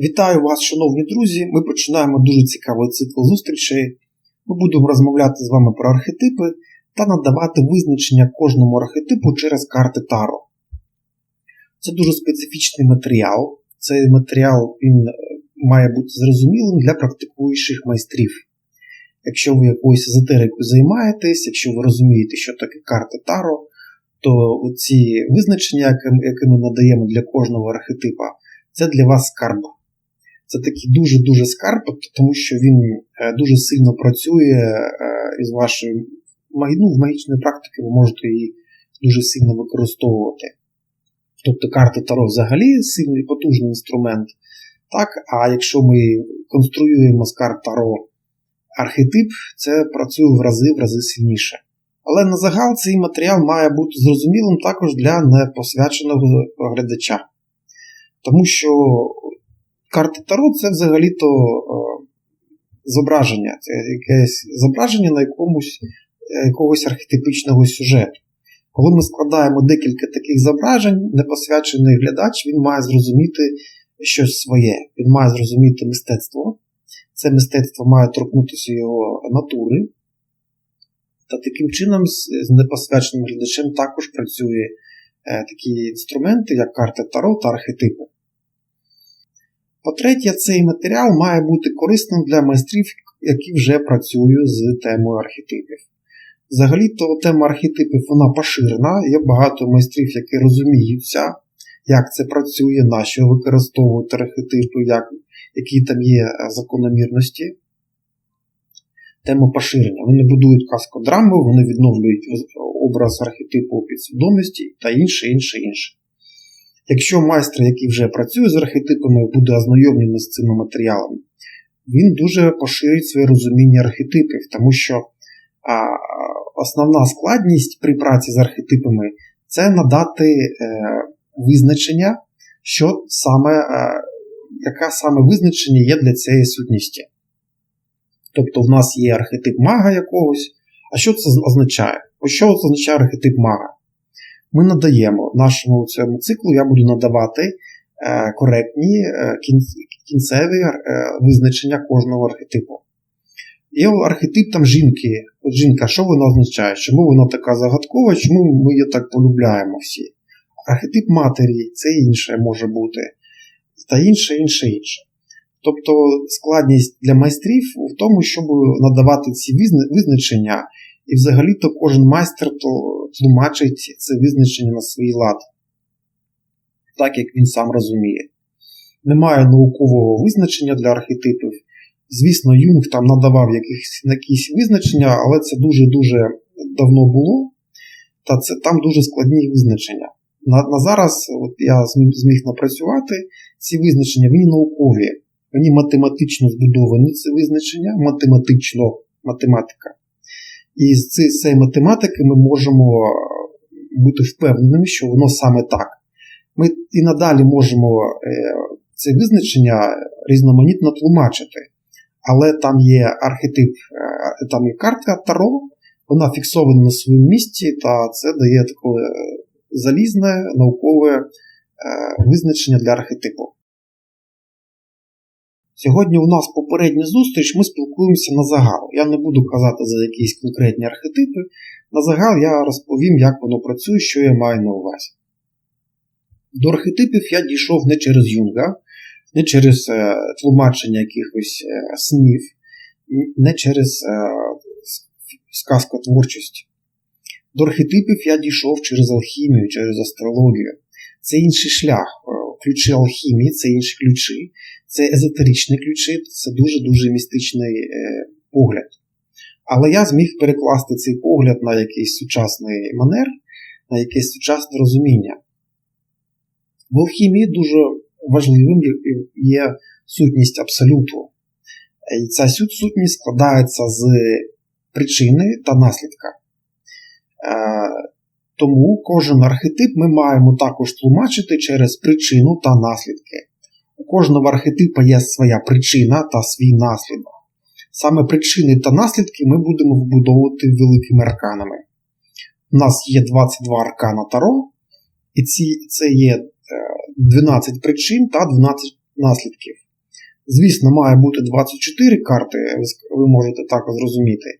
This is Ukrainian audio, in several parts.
Вітаю вас, шановні друзі! Ми починаємо дуже цікавий цикл зустрічей. Ми будемо розмовляти з вами про архетипи та надавати визначення кожному архетипу через карти Таро. Це дуже специфічний матеріал. Цей матеріал він е, має бути зрозумілим для практикуючих майстрів. Якщо ви якоюсь езотерикою займаєтесь, якщо ви розумієте, що таке карти Таро, то ці визначення, які ми надаємо для кожного архетипа, це для вас скарб. Це такий дуже-дуже скарб, тому що він е, дуже сильно працює е, із вашою ну, в магічної практики, ви можете її дуже сильно використовувати. Тобто карти Таро взагалі сильний потужний інструмент. Так? А якщо ми конструюємо з карт Таро архетип, це працює в рази в рази сильніше. Але на загал цей матеріал має бути зрозумілим також для непосвяченого глядача. Тому що карти Таро це взагалі-то е, зображення, це якесь зображення на якомусь, е, якогось архетипічного сюжету. Коли ми складаємо декілька таких зображень, непосвячений глядач він має зрозуміти щось своє, він має зрозуміти мистецтво. Це мистецтво має торкнутися його натури. Та таким чином з непосвяченим глядачем також працює е, такі інструменти, як карти Таро та архетипи. По-третє, цей матеріал має бути корисним для майстрів, які вже працюють з темою архетипів. Взагалі-то тема архетипів вона поширена, є багато майстрів, які розуміються, як це працює, на що використовують архетипи, як, які там є закономірності. Тема поширення. Вони будують каскодрами, вони відновлюють образ архетипу підсвідомості та інше, інше, інше. Якщо майстер, який вже працює з архетипами, буде ознайомлений з цими матеріалами, він дуже поширить своє розуміння архетипів, тому що а, основна складність при праці з архетипами це надати е, визначення, що саме, е, яке саме визначення є для цієї сутності. Тобто в нас є архетип мага якогось. А що це означає? Що це означає архетип мага? Ми надаємо нашому цьому циклу, я буду надавати е, коректні е, кінцеві е, визначення кожного архетипу. Є архетип там жінки. От жінка, що вона означає? Чому вона така загадкова, чому ми її так полюбляємо всі? Архетип матері це інше може бути. Та інше, інше, інше. Тобто складність для майстрів в тому, щоб надавати ці визначення, і взагалі-то кожен майстер тлумачить це визначення на свій лад, так як він сам розуміє. Немає наукового визначення для архетипів. Звісно, Юнг там надавав якісь, якісь визначення, але це дуже-дуже давно було, та це там дуже складні визначення. На, на зараз от я зміг напрацювати ці визначення, вони наукові. Вони математично збудовані, це визначення, математично математика. І з цієї математики ми можемо бути впевненими, що воно саме так. Ми і надалі можемо це визначення різноманітно тлумачити. Але там є архетип, там є картка Таро, вона фіксована на своєму місці, та це дає таке залізне наукове визначення для архетипу. Сьогодні у нас попередня зустріч, ми спілкуємося на загал. Я не буду казати за якісь конкретні архетипи. На загал я розповім, як воно працює, що я маю на увазі. До архетипів я дійшов не через Юнга, не через е, тлумачення якихось е, снів, не через е, сказкотворчість. До архетипів я дійшов через алхімію, через астрологію. Це інший шлях. Ключі алхімії, це інші ключі, це езотеричні ключі, це дуже-дуже містичний е, погляд. Але я зміг перекласти цей погляд на якийсь сучасний манер, на якесь сучасне розуміння. В алхімії дуже важливим є сутність абсолюту. І ця сутність складається з причини та наслідка. Тому кожен архетип ми маємо також тлумачити через причину та наслідки. У кожного архетипа є своя причина та свій наслідок. Саме причини та наслідки ми будемо вбудовувати великими арканами. У нас є 22 аркана Таро, і ці, це є 12 е, причин та 12 наслідків. Звісно, має бути 24 карти, ви можете так зрозуміти.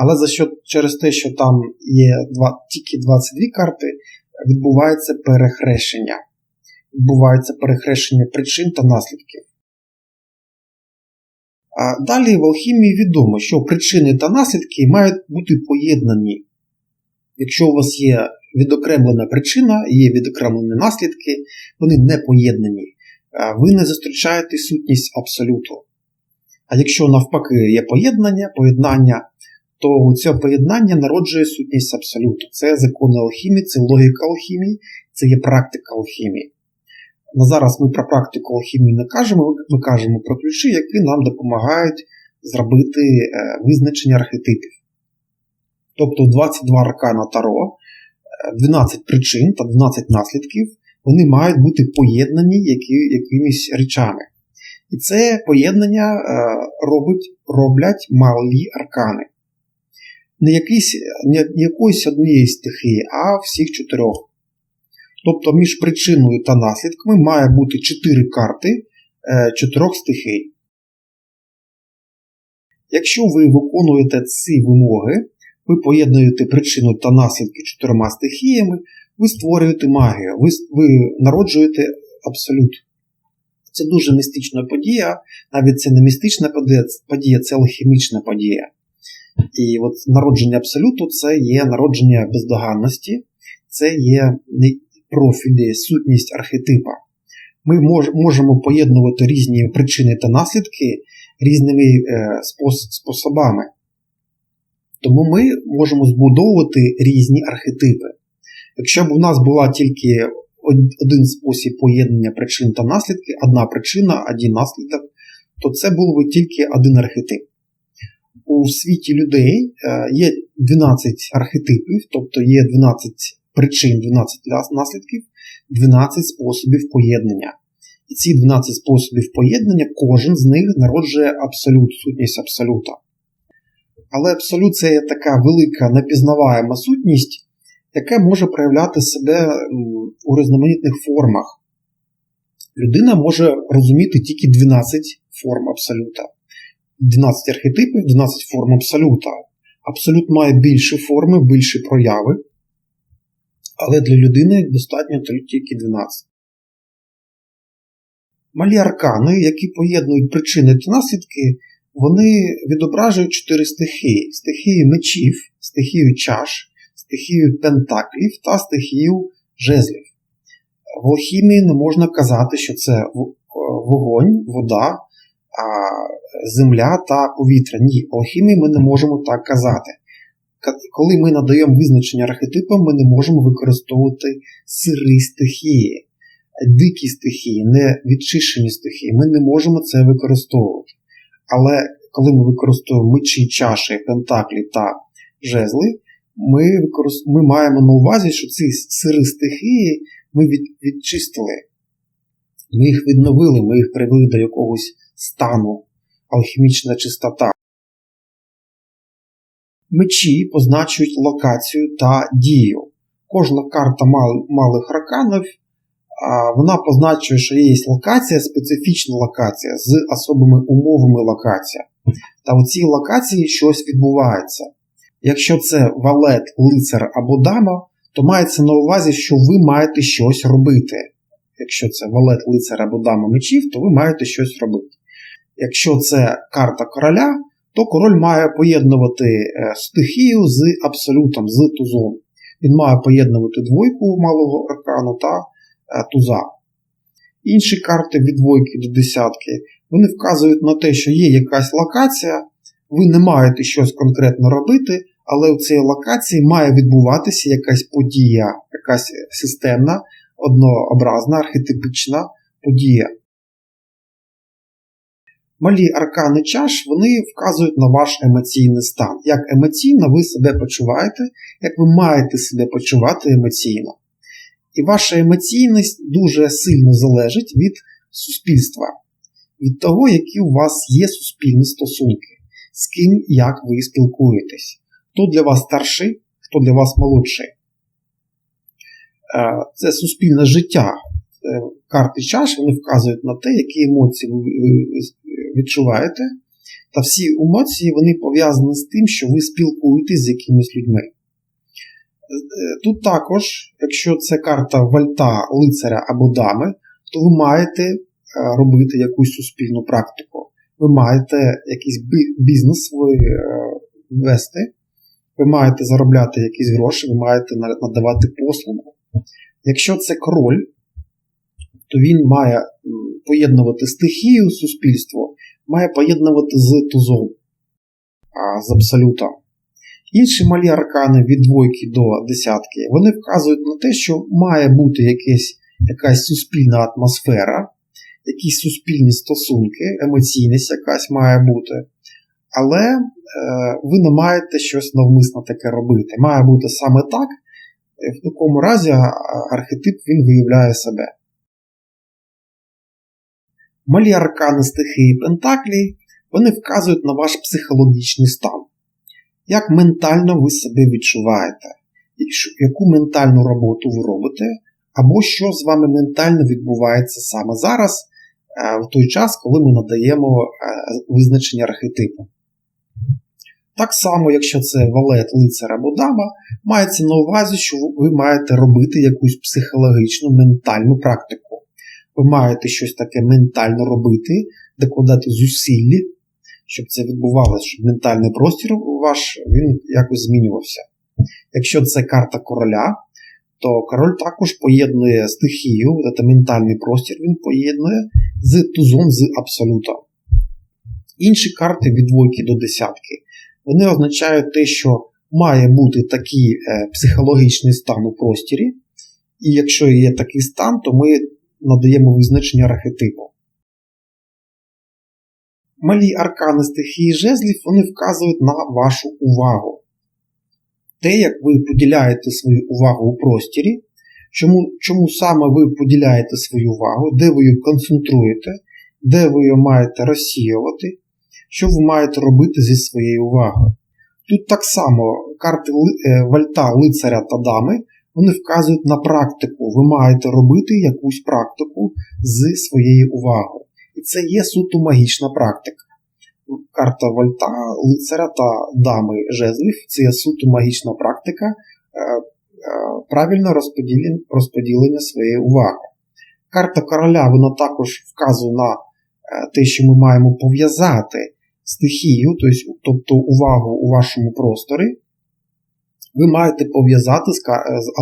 Але за що через те, що там є два, тільки 22 карти, відбувається перехрещення. Відбувається перехрещення причин та наслідків. А далі в алхімії відомо, що причини та наслідки мають бути поєднані. Якщо у вас є відокремлена причина, є відокремлені наслідки, вони не поєднані. Ви не зустрічаєте сутність абсолюту. А якщо навпаки є поєднання, поєднання, то це поєднання народжує сутність абсолюту. Це закони алхімії, це логіка алхімії, це є практика алхімії. На зараз ми про практику алхімії не кажемо, ми кажемо про ключі, які нам допомагають зробити е, визначення архетипів. Тобто 22 аркана Таро, е, 12 причин та 12 наслідків, вони мають бути поєднані якимись речами. І це поєднання е, роблять малі аркани. Не, якийсь, не якоїсь однієї стихії, а всіх чотирьох. Тобто між причиною та наслідками має бути 4 карти е, чотирьох стихій. Якщо ви виконуєте ці вимоги, ви поєднуєте причину та наслідки чотирма стихіями, ви створюєте магію, ви, ви народжуєте абсолют. Це дуже містична подія, навіть це не містична подія це алхімічна подія. І от народження абсолюту це є народження бездоганності, це є профілі, сутність архетипа. Ми мож, можемо поєднувати різні причини та наслідки різними е, спос, способами. Тому ми можемо збудовувати різні архетипи. Якщо б у нас була тільки один спосіб поєднання причин та наслідки, одна причина, один наслідок, то це був би тільки один архетип. У світі людей е, є 12 архетипів, тобто є 12 причин, 12 наслідків, 12 способів поєднання. І ці 12 способів поєднання, кожен з них народжує абсолют, сутність абсолюта. Але абсолют це така велика непізнаваема сутність, яка може проявляти себе у різноманітних формах. Людина може розуміти тільки 12 форм абсолюта. 12 архетипів, 12 форм абсолюта. Абсолют має більші форми, більші прояви, але для людини достатньо тільки 12. Малі аркани, які поєднують причини та наслідки, вони відображують чотири стихії: стихію мечів, стихію чаш, стихію пентаклів та стихію жезлів. В алхімії не можна казати, що це вогонь, вода, земля та повітря. Ні, в алхімії ми не можемо так казати. Коли ми надаємо визначення архетипам, ми не можемо використовувати сири стихії, дикі стихії, не відчищені стихії. Ми не можемо це використовувати. Але коли ми використовуємо мечі, чаші, пентаклі та жезли, ми використ... ми маємо на увазі, що ці сири стихії ми від... відчистили. Ми їх відновили, ми їх привели до якогось стану, алхімічна чистота. Мечі позначують локацію та дію. Кожна карта мал... малих раканів вона позначує, що є локація, специфічна локація з особими умовами локація. Та у цій локації щось відбувається. Якщо це валет, лицар або дама, то мається на увазі, що ви маєте щось робити. Якщо це валет, лицар або дама мечів, то ви маєте щось робити. Якщо це карта короля, то король має поєднувати стихію з абсолютом, з тузом. Він має поєднувати двойку малого аркану та туза. Інші карти від двойки до десятки вони вказують на те, що є якась локація, ви не маєте щось конкретно робити, але у цій локації має відбуватися якась подія, якась системна, однообразна, архетипічна подія. Малі аркани чаш вони вказують на ваш емоційний стан. Як емоційно ви себе почуваєте, як ви маєте себе почувати емоційно. І ваша емоційність дуже сильно залежить від суспільства, від того, які у вас є суспільні стосунки, з ким як ви спілкуєтесь, хто для вас старший, хто для вас молодший. Це суспільне життя. Карти чаш вони вказують на те, які емоції ви відчуваєте. Та всі емоції вони пов'язані з тим, що ви спілкуєтесь з якимись людьми. Е, Тут також, якщо це карта вальта, лицаря або дами, то ви маєте е, робити якусь суспільну практику. Ви маєте якийсь бізнес ви, е, вести, ви маєте заробляти якісь гроші, ви маєте надавати послугу. Якщо це король, то він має поєднувати стихію суспільство, має поєднувати з тузом, а, з абсолютом. Інші малі аркани від двойки до десятки, вони вказують на те, що має бути якесь, якась суспільна атмосфера, якісь суспільні стосунки, емоційність якась має бути. Але е, ви не маєте щось навмисно таке робити. Має бути саме так. В такому разі архетип він виявляє себе. Малі аркани стихії Пентаклі вони вказують на ваш психологічний стан. Як ментально ви себе відчуваєте, яку ментальну роботу ви робите, або що з вами ментально відбувається саме зараз, е, в той час, коли ми надаємо е, визначення архетипу. Так само, якщо це валет, лицар або дама, мається на увазі, що ви маєте робити якусь психологічну ментальну практику. Ви маєте щось таке ментально робити, докладати зусилля, щоб це відбувалося, щоб ментальний простір ваш він якось змінювався. Якщо це карта короля, то король також поєднує стихію, це ментальний простір, він поєднує з тузом з абсолютом. Інші карти від двойки до десятки вони означають те, що має бути такий е, психологічний стан у простірі, і якщо є такий стан, то ми надаємо визначення архетипу. Малі аркани стихії жезлів вони вказують на вашу увагу. Те, як ви поділяєте свою увагу у простірі, чому, чому саме ви поділяєте свою увагу, де ви її концентруєте, де ви її маєте розсіювати, що ви маєте робити зі своєю увагою. Тут так само карти е, вальта, лицаря та дами вони вказують на практику. Ви маєте робити якусь практику з своєю увагою. І це є суто магічна практика. Карта вальта, лицаря та дами жезлів це є суто магічна практика е, е, правильно розподілення, розподілення своєї уваги. Карта короля вона також вказує на е, те, що ми маємо пов'язати стихію, тобто увагу у вашому просторі, ви маєте пов'язати з,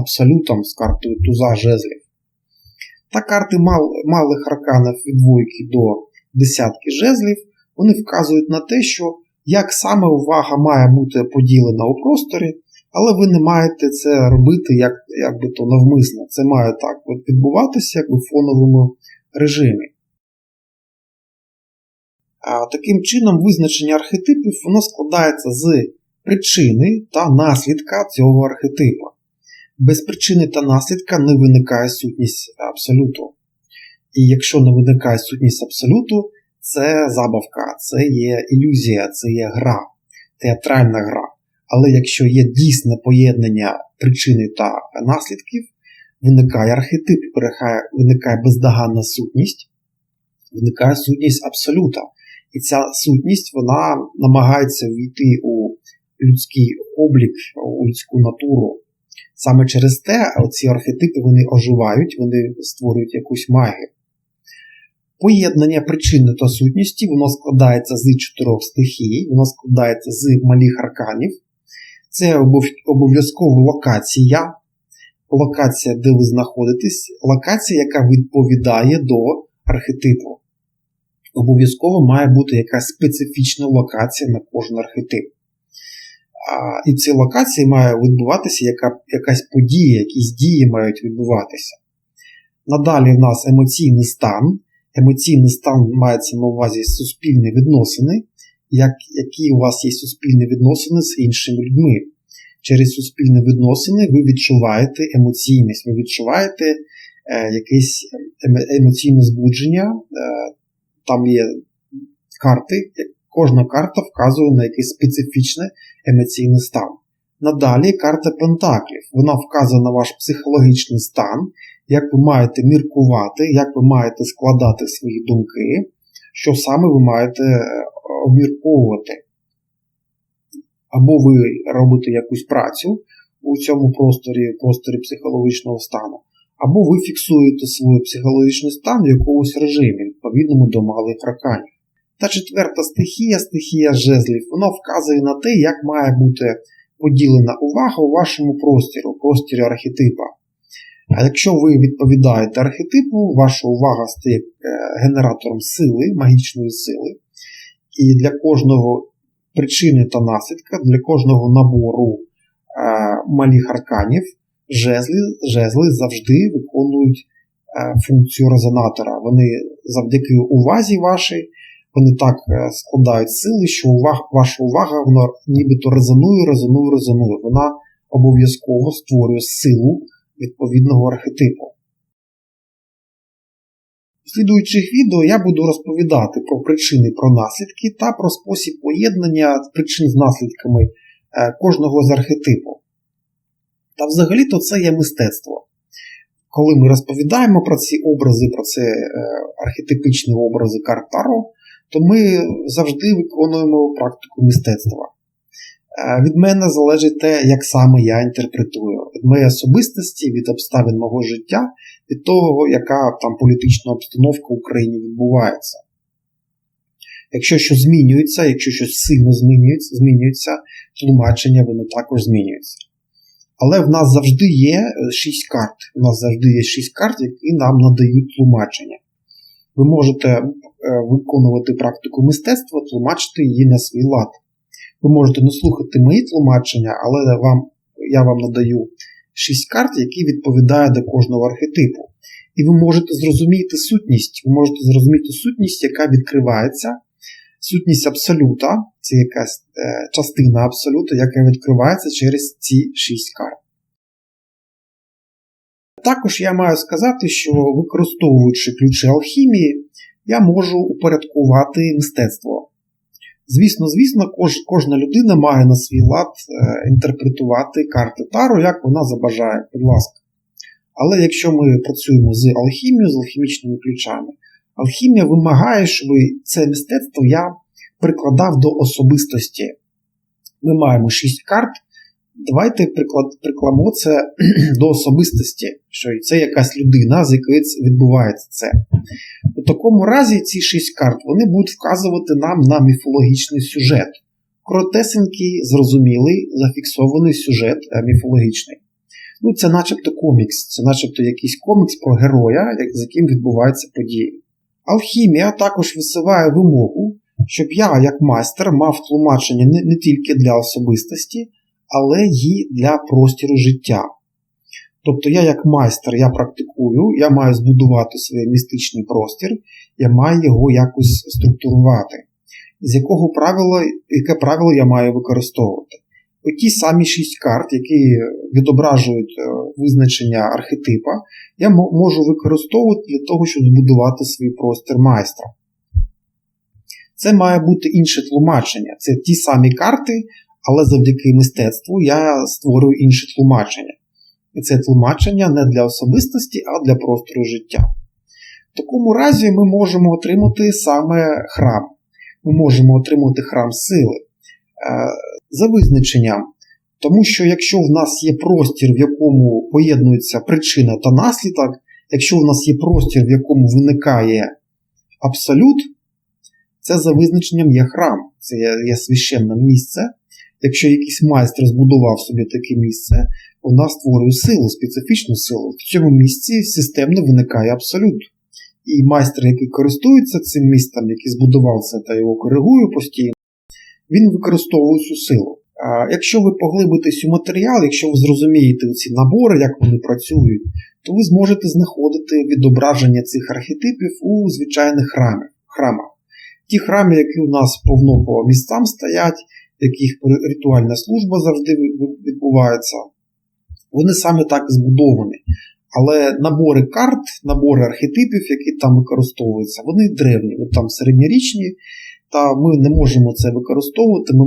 абсолютом, з картою туза жезлів. Та карти мал- малих арканів від двойки до десятки жезлів, вони вказують на те, що як саме увага має бути поділена у просторі, але ви не маєте це робити як, як би то навмисно. Це має так відбуватися як у фоновому режимі. А таким чином, визначення архетипів воно складається з причини та наслідка цього архетипа. Без причини та наслідка не виникає сутність абсолюту. І якщо не виникає сутність абсолюту, це забавка, це є ілюзія, це є гра, театральна гра. Але якщо є дійсне поєднання причини та наслідків, виникає архетип, виникає- бездоганна сутність, виникає сутність абсолюта. І ця сутність вона намагається війти у людський облік, у людську натуру. Саме через те ці архетипи вони оживають, вони створюють якусь магію. Поєднання причини та сутності воно складається з чотирьох стихій, воно складається з малих арканів. Це обов'язково локація, локація, де ви знаходитесь, локація, яка відповідає до архетипу. Обов'язково має бути якась специфічна локація на кожен архетип. А, і в цій локації має відбуватися яка, якась подія, якісь дії мають відбуватися. Надалі в нас емоційний стан. Емоційний стан мається на увазі суспільні відносини, як, які у вас є суспільні відносини з іншими людьми. Через суспільні відносини ви відчуваєте емоційність, ви відчуваєте е, якесь ем- емоційне збудження. Е, там є карти, кожна карта вказує на якийсь специфічний емоційний стан. Надалі карта Пентаклів. Вона вказує на ваш психологічний стан, як ви маєте міркувати, як ви маєте складати свої думки, що саме ви маєте е, обмірковувати. Або ви робите якусь працю у цьому просторі, просторі психологічного стану, або ви фіксуєте свій психологічний стан в якомусь режимі, відповідному до малих раканів. Та четверта стихія, стихія жезлів, вона вказує на те, як має бути поділена увага у вашому просторі, у просторі архетипа. А якщо ви відповідаєте архетипу, ваша увага стає е, генератором сили, магічної сили, і для кожного причини та наслідка, для кожного набору е, малих арканів жезли, жезли завжди виконують е, функцію резонатора. Вони завдяки увазі вашій, вони так складають сили, що увага, ваша увага вона нібито резонує, резонує, резонує. Вона обов'язково створює силу відповідного архетипу. В слідуючих відео я буду розповідати про причини про наслідки та про спосіб поєднання причин з наслідками кожного з архетипу. Та взагалі-то це є мистецтво. Коли ми розповідаємо про ці образи, про ці архетипічні образи карт Таро, то ми завжди виконуємо практику мистецтва. Від мене залежить те, як саме я інтерпретую, від моєї особистості, від обставин мого життя, від того, яка там політична обстановка в Україні відбувається. Якщо щось змінюється, якщо щось сильно змінюється, змінюється тлумачення воно також змінюється. Але в нас завжди є 6 карт. У нас завжди є 6 карт, які нам надають тлумачення. Ви можете виконувати практику мистецтва, тлумачити її на свій лад. Ви можете не слухати мої тлумачення, але вам, я вам надаю 6 карт, які відповідають до кожного архетипу. І ви можете зрозуміти сутність, ви можете зрозуміти сутність, яка відкривається, сутність абсолюта, це якась е, частина абсолюта, яка відкривається через ці 6 карт. Також я маю сказати, що використовуючи ключі алхімії, я можу упорядкувати мистецтво. Звісно, звісно, кож, кожна людина має на свій лад е, інтерпретувати карти Таро, як вона забажає, будь ласка. Але якщо ми працюємо з алхімією, з алхімічними ключами, алхімія вимагає, щоб це мистецтво я прикладав до особистості. Ми маємо 6 карт. Давайте приклад, прикладемо це до особистості, що це якась людина, з якої відбувається це. У такому разі ці шість карт вони будуть вказувати нам на міфологічний сюжет. Коротесенький, зрозумілий, зафіксований сюжет е, міфологічний. Ну, Це начебто комікс, це начебто якийсь комікс про героя, з яким відбуваються події. Алхімія також висуває вимогу, щоб я, як майстер, мав тлумачення не, не тільки для особистості, але й для простіру життя. Тобто я, як майстер, я практикую, я маю збудувати свій містичний простір, я маю його якось структурувати. З якого правила, яке правило я маю використовувати? Оті самі шість карт, які відображують е, визначення архетипа, я можу використовувати для того, щоб збудувати свій простір майстра. Це має бути інше тлумачення. Це ті самі карти, але завдяки мистецтву я створюю інше тлумачення. І це тлумачення не для особистості, а для простору життя. В такому разі ми можемо отримати саме храм. Ми можемо отримати храм сили е, за визначенням. Тому що якщо в нас є простір, в якому поєднується причина та наслідок, якщо в нас є простір, в якому виникає абсолют, це за визначенням є храм, це є священне місце. Якщо якийсь майстер збудував собі таке місце, вона створює силу, специфічну силу. В цьому місці системно виникає абсолют. І майстер, який користується цим містом, який збудував це та його коригує постійно, він використовує цю силу. А якщо ви поглибитесь у матеріал, якщо ви зрозумієте ці набори, як вони працюють, то ви зможете знаходити відображення цих архетипів у звичайних храмах. Ті храми, які у нас повно по місцям стоять, яких ритуальна служба завжди відбувається, вони саме так збудовані. Але набори карт, набори архетипів, які там використовуються, вони древні, вони там середньорічні, та ми не можемо це використовувати, ми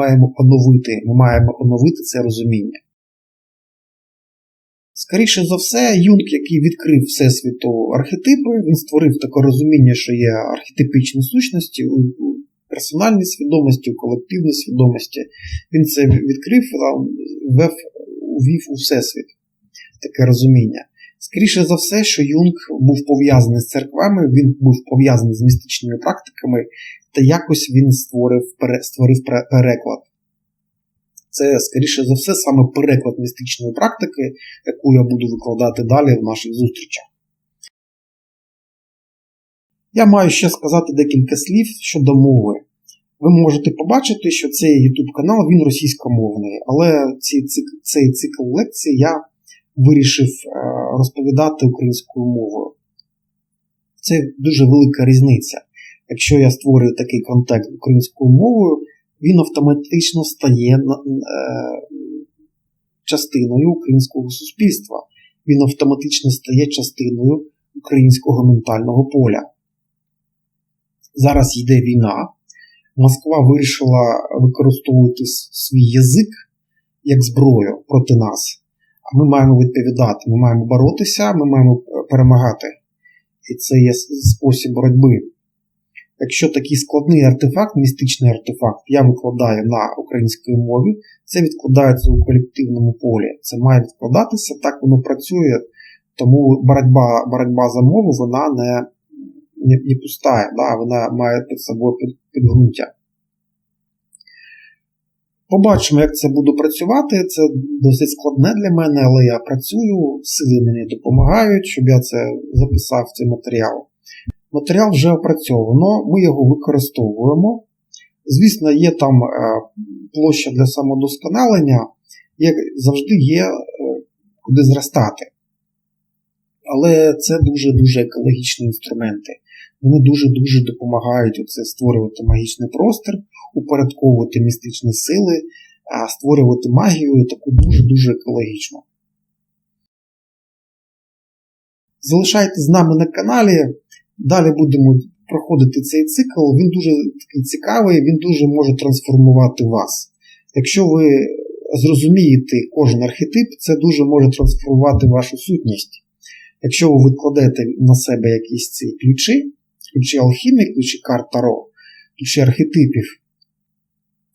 маємо оновити, ми маємо оновити це розуміння. Скоріше за все, Юнг, який відкрив Всесвіту архетипи, він створив таке розуміння, що є архетипічні сущності персональній свідомості, у колективній свідомості. Він це відкрив, ввев, увів у Всесвіт таке розуміння. Скоріше за все, що Юнг був пов'язаний з церквами, він був пов'язаний з містичними практиками, та якось він створив, створив переклад. Це, скоріше за все, саме переклад містичної практики, яку я буду викладати далі в наших зустрічах. Я маю ще сказати декілька слів щодо мови. Ви можете побачити, що цей YouTube канал він російськомовний, але ці, цик- цей цикл лекцій я вирішив е, розповідати українською мовою. Це дуже велика різниця. Якщо я створюю такий контекст українською мовою, він автоматично стає е, частиною українського суспільства. Він автоматично стає частиною українського ментального поля. Зараз йде війна. Москва вирішила використовувати свій язик як зброю проти нас. А ми маємо відповідати, ми маємо боротися, ми маємо е, перемагати. І це є спосіб боротьби. Якщо такий складний артефакт, містичний артефакт, я викладаю на українській мові, це відкладається у колективному полі. Це має відкладатися, так воно працює. Тому боротьба, боротьба за мову вона не, не, не пустая, да, вона має під собою під, підґрунтя. Побачимо, як це буде працювати. Це досить складне для мене, але я працюю, сили мені допомагають, щоб я це записав цей матеріал. Матеріал вже опрацьовано, ми його використовуємо. Звісно, є там е, площа для самодосконалення, як завжди є е, куди зростати. Але це дуже-дуже екологічні інструменти. Вони дуже-дуже допомагають оце створювати магічний простір, упорядковувати містичні сили, створювати магію таку дуже-дуже екологічну. Залишайтесь з нами на каналі. Далі будемо проходити цей цикл. Він дуже цікавий, він дуже може трансформувати вас. Якщо ви зрозумієте кожен архетип, це дуже може трансформувати вашу сутність. Якщо ви викладете на себе якісь ці ключі, ключі алхімії, ключі карт Таро, ключі архетипів,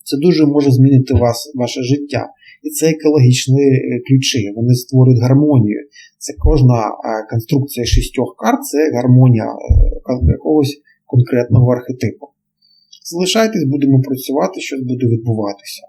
це дуже може змінити вас, ваше життя. І це екологічні е, ключі, вони створюють гармонію. Це кожна е, конструкція шістьох карт це гармонія е, якогось конкретного архетипу. Залишайтесь, будемо працювати, щось буде відбуватися.